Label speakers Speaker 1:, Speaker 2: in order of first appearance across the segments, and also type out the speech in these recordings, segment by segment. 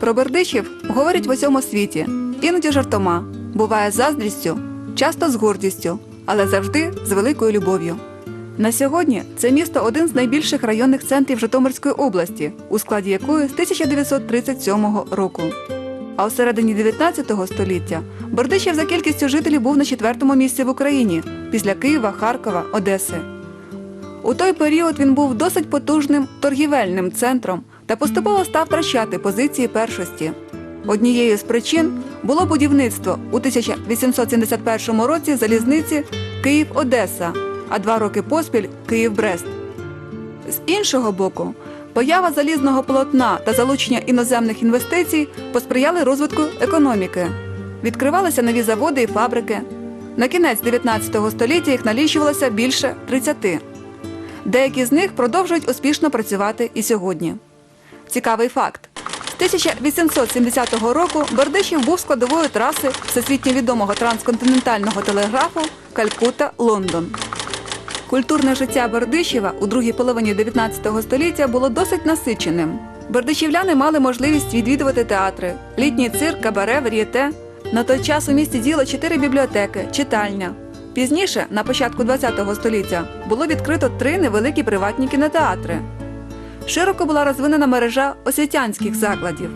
Speaker 1: Про Бердичів говорять в усьому світі, іноді жартома, буває заздрістю, часто з гордістю, але завжди з великою любов'ю. На сьогодні це місто один з найбільших районних центрів Житомирської області, у складі якої з 1937 року. А у середині 19 століття Бердичів за кількістю жителів був на четвертому місці в Україні після Києва, Харкова, Одеси. У той період він був досить потужним торгівельним центром та поступово став втрачати позиції першості. Однією з причин було будівництво у 1871 році залізниці Київ-Одеса, а два роки поспіль Київ-Брест. З іншого боку, поява залізного полотна та залучення іноземних інвестицій посприяли розвитку економіки. Відкривалися нові заводи і фабрики. На кінець 19 століття їх налічувалося більше 30. Деякі з них продовжують успішно працювати і сьогодні. Цікавий факт. З 1870 року Бердичів був складовою траси всесвітньо відомого трансконтинентального телеграфу Калькутта-Лондон. Культурне життя Бердичева у другій половині 19 століття було досить насиченим. Бердичівляни мали можливість відвідувати театри, літній цирк, кабаре, вар'єте. На той час у місті діло чотири бібліотеки, читальня. Пізніше, на початку ХХ століття, було відкрито три невеликі приватні кінотеатри. Широко була розвинена мережа освітянських закладів.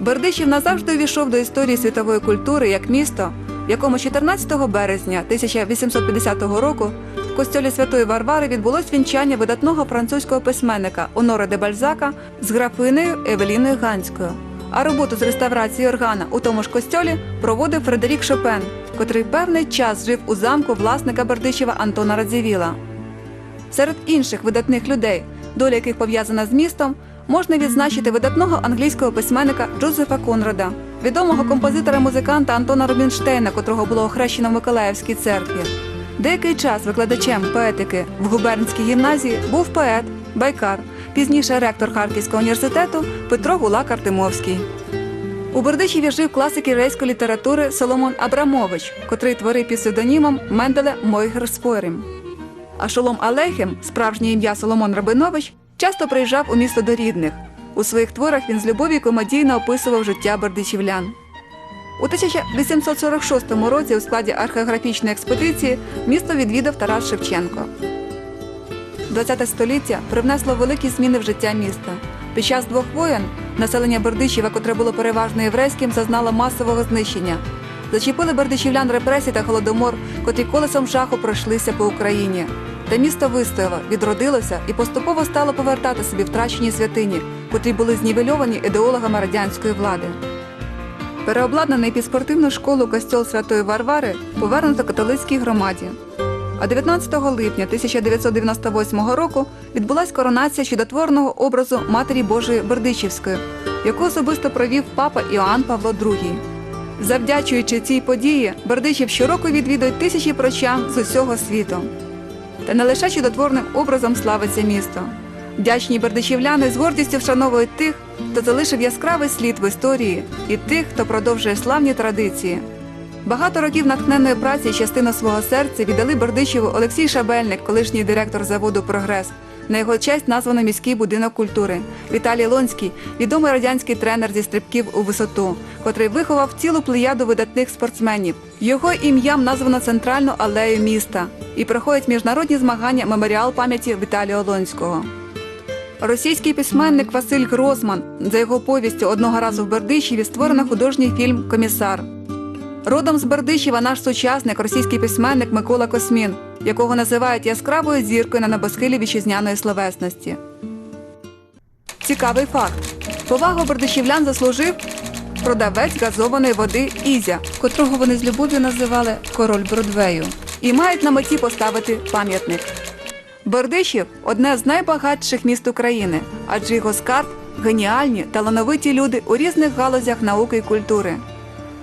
Speaker 1: Бердичів назавжди увійшов до історії світової культури як місто, в якому 14 березня 1850 року в костьолі Святої Варвари відбулось вінчання видатного французького письменника Оноре де Бальзака з графинею Евеліною Ганською. А роботу з реставрації органа у тому ж костьолі проводив Фредерік Шопен, котрий певний час жив у замку власника Бердичева Антона Радзівіла. Серед інших видатних людей, доля яких пов'язана з містом, можна відзначити видатного англійського письменника Джозефа Конрада, відомого композитора-музиканта Антона Рубінштейна, котрого було охрещено в Миколаївській церкві. Деякий час викладачем поетики в губернській гімназії був поет, байкар, пізніше ректор Харківського університету Петро Гулак Артемовський. У Бердичеві жив класик єврейської літератури Соломон Абрамович, котрий творив під псевдонімом Менделе Мойгер Спорим. А Шолом Алейхем, справжнє ім'я Соломон Рабинович, часто приїжджав у місто до рідних. У своїх творах він з любов'ю комедійно описував життя бердичівлян. У 1846 році у складі археографічної експедиції місто відвідав Тарас Шевченко. ХХ століття привнесло великі зміни в життя міста. Під час двох воєн населення Бердичева, котре було переважно єврейським, зазнало масового знищення. Зачепили бердичівлян репресії та голодомор, котрі колесом жаху пройшлися по Україні. Та місто вистояло, відродилося і поступово стало повертати собі втрачені святині, котрі були знівельовані ідеологами радянської влади. Переобладнаний під спортивну школу костьол Святої Варвари повернуто католицькій громаді. А 19 липня 1998 року відбулась коронація чудотворного образу Матері Божої Бердичівської, яку особисто провів папа Іоанн Павло II. Завдячуючи цій події, Бердичів щороку відвідують тисячі прочан з усього світу. Та не лише чудотворним образом славиться місто. Вдячні бердичівляни з гордістю вшановують тих, хто залишив яскравий слід в історії, і тих, хто продовжує славні традиції. Багато років натхненної праці частину свого серця віддали Бердичеву Олексій Шабельник, колишній директор заводу Прогрес. На його честь названо міський будинок культури. Віталій Лонський, відомий радянський тренер зі стрибків у висоту, котрий виховав цілу плеяду видатних спортсменів. Його ім'ям названо центральну алею міста і проходять міжнародні змагання меморіал пам'яті Віталія Лонського. Російський письменник Василь Гросман за його повістю одного разу в Бердичеві створено художній фільм Комісар. Родом з Бердичева наш сучасник, російський письменник Микола Космін, якого називають яскравою зіркою на небосхилі вітчизняної словесності. Цікавий факт. Повагу бердичівлян заслужив продавець газованої води Ізя, котрого вони з любов'ю називали король Бродвею, і мають на меті поставити пам'ятник. Бердичів одне з найбагатших міст України, адже його скарб геніальні, талановиті люди у різних галузях науки і культури.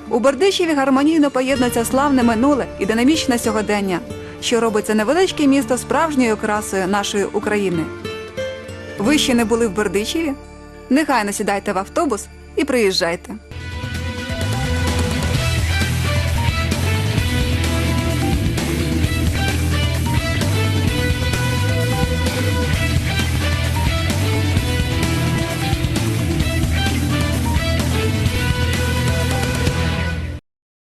Speaker 1: У Бердичеві гармонійно поєднується славне минуле і динамічне сьогодення, що робить це невеличке місто справжньою красою нашої України. Ви ще не були в Бердичеві? Нехай сідайте в автобус і приїжджайте.